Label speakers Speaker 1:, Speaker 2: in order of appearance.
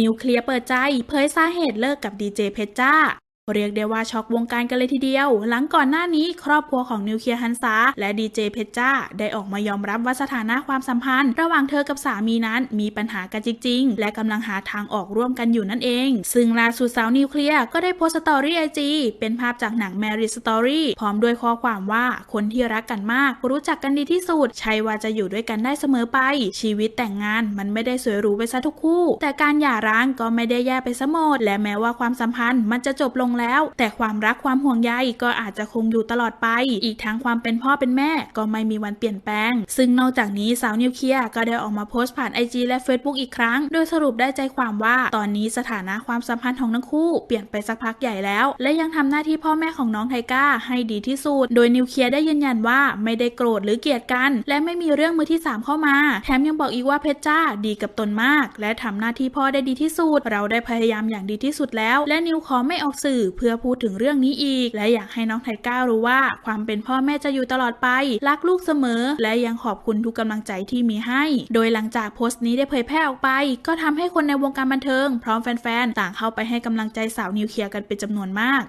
Speaker 1: นิวเคลียร์เปิดใจเผยสาเหตุเลิกกับดีเจเพชรจ้า เรียกได้ว่าช็อกวงการกันเลยทีเดียว หลังก่อนหน้านี้ครอบครัวของนิวเคลียร์ฮันซาและดีเจเพชรจ้าได้ออกมายอมรับว่าสถานะความสัมพันธ์ ระหว่างเธอกับสามีนั้นมีปัญหากันจริง ๆ และกำลังหาทางออกร่วมกันอยู่นั่นเอง ซึ่งล่าสุดสาวนิวเคลียร์ก็ได้โพสต์สตอรี่ไอจีเป็นภาพจากหนัง Marriage Story พร้อมด้วยข้อความว่าคนที่รักกันมาก รู้จักกันดีที่สุดใช่ว่าจะอยู่ด้วยกันได้เสมอไป ชีวิตแต่งงานมันไม่ได้สวยหรูไปซะทุกคู่ แต่การหย่าร้างก็ไม่ได้แย่ไปซะหมดและแม้ว่าความสัมพันธ์มันจะจบลงแล้ว แต่ความรักความห่วงใยก็อาจจะคงอยู่ตลอดไป อีกทั้งความเป็นพ่อเป็นแม่ก็ไม่มีวันเปลี่ยนแปลง ซึ่งนอกจากนี้สาวนิวเคลียร์ก็ได้ออกมาโพสต์ผ่าน IG และ Facebook อีกครั้ง โดยสรุปได้ใจความว่าตอนนี้สถานะความสัมพันธ์ของทั้งคู่เปลี่ยนไปสักพักใหญ่แล้ว และยังทำหน้าที่พ่อแม่ของน้องไทก้าให้ดีที่สุด โดยนิวเคลียร์ได้ยืนยันว่าไม่ได้โกรธหรือเกลียดกัน และไม่มีเรื่องมือที่สามเข้ามา แถมยังบอกอีกว่าเพชรจ้าดีกับตนมาก และทำหน้าที่พ่อได้ดีที่สุด เราได้พยายามอย่างดีที่สุดแล้ว และนิวขอไม่ออกสื่อเพื่อพูดถึงเรื่องนี้อีก และอยากให้น้องไทก้ารู้ว่า ความเป็นพ่อแม่จะอยู่ตลอดไป รักลูกเสมอ และยังขอบคุณทุกกำลังใจที่มีให้ โดยหลังจากโพสต์นี้ได้เผยแพร่ออกไป ก็ทำให้คนในวงการบันเทิง พร้อมแฟนๆ ต่างเข้าไปให้กำลังใจสาวนิวเคลียร์กันเป็นจำนวนมาก